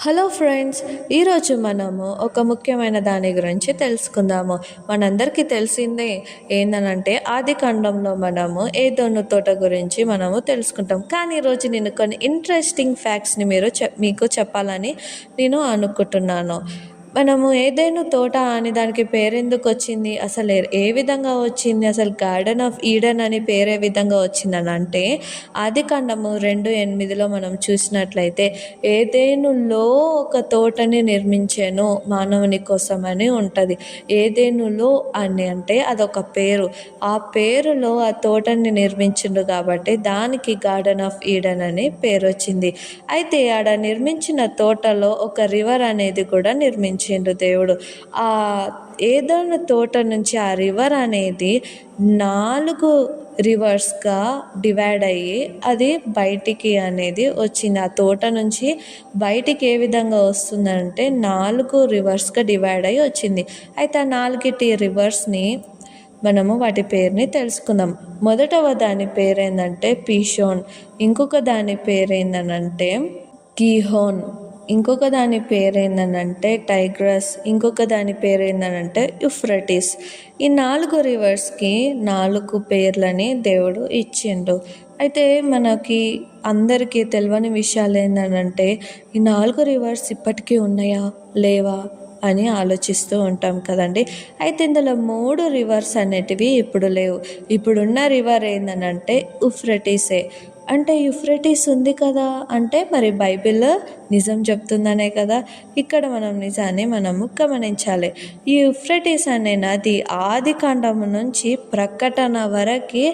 Hello friends ఈరోజు మనము ఒక ముఖ్యమైన దాని గురించి తెలుసుకుందాము. మనందరికీ తెలిసిందే ఏందనంటే ఆది ఖండంలో మనము ఏదోను తోట గురించి మనము తెలుసుకుంటాం. కానీ ఈరోజు నేను కొన్ని ఇంట్రెస్టింగ్ ఫ్యాక్ట్స్ని మీరు చెప్ మీకు చెప్పాలని నేను అనుకుంటున్నాను. మనము ఏదైనా తోట అని దానికి పేరెందుకు వచ్చింది? అసలు ఏ- విధంగా వచ్చింది? అసలు గార్డెన్ ఆఫ్ ఈడెన్ అని పేరు ఏ విధంగా వచ్చిందని అంటే ఆది కాండము రెండు ఎనిమిదిలో మనం చూసినట్లయితే ఏదేనులో ఒక తోటని నిర్మించాను మానవుని కోసం అని ఉంటుంది. ఏదేనులో అని అంటే అదొక పేరు. ఆ పేరులో ఆ తోటని నిర్మించిండు కాబట్టి దానికి గార్డెన్ ఆఫ్ ఈడెన్ అని పేరు వచ్చింది అయితే ఆడ నిర్మించిన తోటలో ఒక రివర్ అనేది కూడా నిర్మించిండు దేవుడు. ఆ ఏదైనా తోట నుంచి ఆ రివర్ అనేది నాలుగు రివర్స్గా డివైడ్ అయ్యి అది బయటికి అనేది వచ్చింది. ఆ తోట నుంచి బయటికి ఏ విధంగా వస్తుందంటే నాలుగు రివర్స్గా డివైడ్ అయ్యి వచ్చింది. అయితే ఆ నాలుగిటి రివర్స్ని మనము వాటి పేరుని తెలుసుకుందాం. మొదటవ దాని పేరు పీషోన్. ఇంకొక దాని పేరు ఏంటనంటే గీహోన్. ఇంకొక దాని పేరు ఏంటనంటే టైగ్రస్ ఇంకొక దాని పేరు ఏంటనంటే యుఫ్రటిస్. ఈ నాలుగు రివర్స్కి నాలుగు పేర్లని దేవుడు ఇచ్చిండు. అయితే మనకి అందరికీ తెలియని విషయాలు ఏంటంటే ఈ నాలుగు రివర్స్ ఇప్పటికీ ఉన్నాయా? లేవా? అని ఆలోచిస్తూ ఉంటాం కదండి. అయితే ఇందులో మూడు రివర్స్ అనేటివి ఇప్పుడు లేవు. ఇప్పుడున్న రివర్ ఏందనంటే ఉఫ్రటిసే అంటే యుఫ్రటీస్ ఉంది కదా అంటే మరి బైబిల్ నిజం చెప్తుందనే కదా. ఇక్కడ మనం నిజాన్ని మనము గమనించాలి. ఈ యుఫ్రెటిస్ అనే నది ఆది కాండము నుంచి ప్రకటన వరకు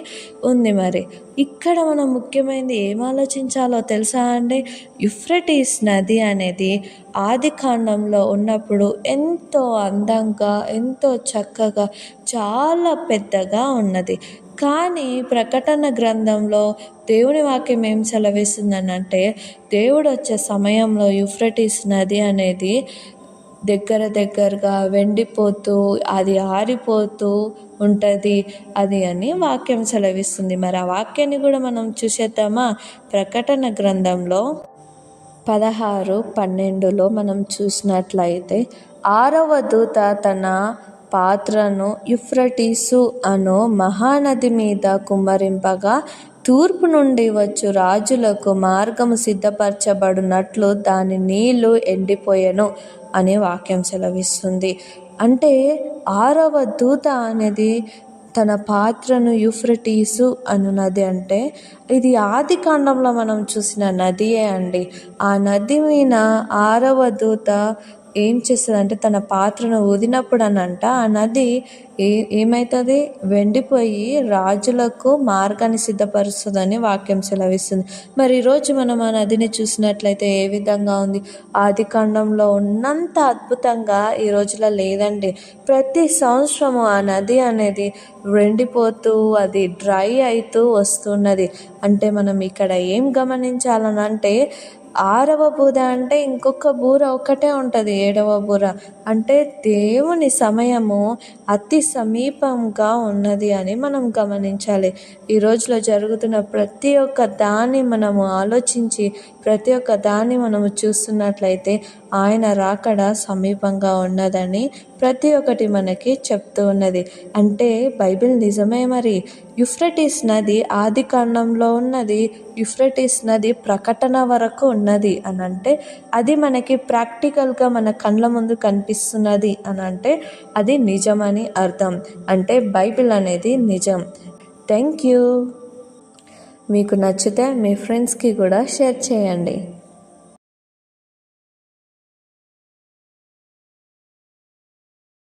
ఉంది మరి. ఇక్కడ మనం ముఖ్యమైనది ఏం ఆలోచించాలో తెలుసా అండి? యుఫ్రటీస్ నది అనేది ఆది కాండంలో ఉన్నప్పుడు ఎంతో అందంగా ఎంతో చక్కగా చాలా పెద్దగా ఉన్నది. కానీ ప్రకటన గ్రంథంలో దేవుని వాక్యం ఏం సెలవిస్తుందనంటే దేవుడు వచ్చే సమయంలో యుఫ్రటీస్ నది అనేది దగ్గర దగ్గరగా వెండిపోతూ అది ఆరిపోతూ ఉంటుంది అది అని వాక్యం సెలవిస్తుంది. మరి ఆ వాక్యాన్ని కూడా మనం చూసేద్దామా? ప్రకటన గ్రంథంలో పదహారు పన్నెండులో మనం చూసినట్లయితే ఆరవ దూత తన పాత్రను యుఫ్రటీసు అను మహానది మీద కుమ్మరింపగా తూర్పు నుండి వచ్చు రాజులకు మార్గము సిద్ధపరచబడినట్లు దాని నీళ్ళు ఎండిపోయెను అనే వాక్యం సెలవిస్తుంది. అంటే ఆరవ దూత అనేది తన పాత్రను యూఫ్రటీసు అను నది అంటే ఇది ఆది కాండంలో మనం చూసిన నదియే అండి. ఆ నది మీద ఆరవ దూత ఏం చేస్తుందంటే తన పాత్రను ఊదినప్పుడు అనంట ఆ నది ఏ ఏమవుతుంది వెండిపోయి రాజులకు మార్గాన్ని సిద్ధపరుస్తుందని వాక్యం సెలవిస్తుంది. మరి ఈరోజు మనం ఆ నదిని చూసినట్లయితే ఏ విధంగా ఉంది? ఆది కాండంలో ఉన్నంత అద్భుతంగా ఈ రోజులో లేదండి. ప్రతి సంవత్సరము ఆ నది అనేది వెండిపోతూ అది డ్రై అవుతూ వస్తున్నది. అంటే మనం ఇక్కడ ఏం గమనించాలని అంటే ఆరవ బూర అంటే ఇంకొక బూర ఒకటే ఉంటుంది ఏడవ బూర. అంటే దేవుని సమయము అతి సమీపంగా ఉన్నది అని మనం గమనించాలి. ఈ రోజులో జరుగుతున్న ప్రతి ఒక్క దాన్ని మనము ఆలోచించి ప్రతి ఒక్క దాన్ని మనము చూస్తున్నట్లయితే ఆయన రాకడ సమీపంగా ఉన్నదని ప్రతి ఒక్కటి మనకి చెప్తూ ఉన్నది. అంటే బైబిల్ నిజమే మరి. యుఫ్రటిస్ నది ఆది కాండంలో ఉన్నది. యుఫ్రటిస్ నది ప్రకటన వరకు ఉన్నది అని అంటే అది మనకి ప్రాక్టికల్గా మన కళ్ళ ముందు కనిపిస్తున్నది అని అంటే అది నిజమని అర్థం. అంటే బైబిల్ అనేది నిజం. థ్యాంక్ యూ మీకు నచ్చితే మీ ఫ్రెండ్స్కి కూడా షేర్ చేయండి.